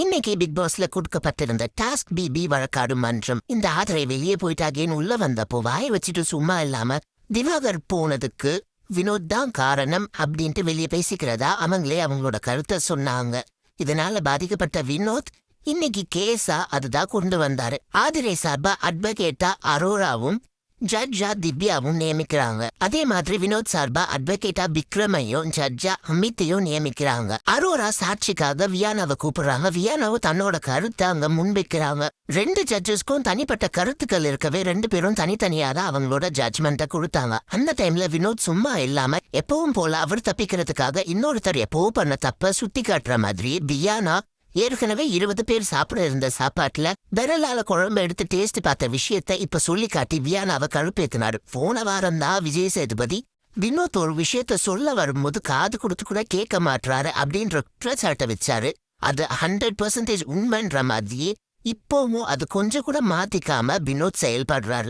இன்னைக்கு பிக் பாஸ்ல கொடுக்கப்பட்டிருந்த task BP வழக்காடு மன்றம் இந்த ஆதரை வெளியே போயிட்டாகேன்னு உள்ள வந்தப்போ வாய வச்சுட்டு சும்மா இல்லாம திவாகர் போனதுக்கு வினோத் தான் காரணம் அப்படின்ட்டு வெளியே பேசிக்கிறதா அவங்களே அவங்களோட கருத்தை சொன்னாங்க. இதனால பாதிக்கப்பட்ட வினோத் இன்னைக்கு கேஸா அதுதான் கொண்டு வந்தாரு. ஆதிரை சார்பா அட்வொகேட்டா அரோராவும் ஜட்ஜா திவ்யாவும் நியமிக்கிறாங்க அதே மாதிரி வினோத் சார்பா அட்வொகேட்டா விக்ரமையும் ஜட்ஜா அமித்தையும் நியமிக்கிறாங்க அரோரா சாட்சிக்காக வியானாவை கூப்பிடுறாங்க வியானாவும் தன்னோட கருத்தை அங்க முன்வைக்கிறாங்க ரெண்டு ஜட்ஜஸ்க்கும் தனிப்பட்ட கருத்துக்கள் இருக்கவே ரெண்டு பேரும் தனித்தனியா தான் அவங்களோட ஜட்ஜ்மெண்ட்டை கொடுத்தாங்க அந்த டைம்ல வினோத் சும்மா இல்லாம எப்பவும் போல அவர் தப்பிக்கிறதுக்காக இன்னொருத்தர் எப்பவும் பண்ண தப்ப சுத்தி காட்டுற மாதிரி வியானா ஏற்கனவே இருபது பேர் சாப்பிட இருந்த சாப்பாட்டுல விரலால குழம்பு எடுத்து டேஸ்ட் பார்த்த விஷயத்த இப்ப சொல்லி காட்டி வியானாவை கழுப்பேத்தினாரு. போன வாரம் தான் விஜய் சேதுபதி வினோத் ஒரு விஷயத்த சொல்ல வரும்போது காது கொடுத்து கூட கேட்க மாட்றாரு அப்படின்ற குற்றச்சாட்டை வச்சாரு. அது ஹண்ட்ரட் பர்சன்டேஜ் உண்மைன்ற மாதிரியே இப்போவும் அது கொஞ்சம் கூட மாத்திக்காம வினோத் செயல்படுறாரு.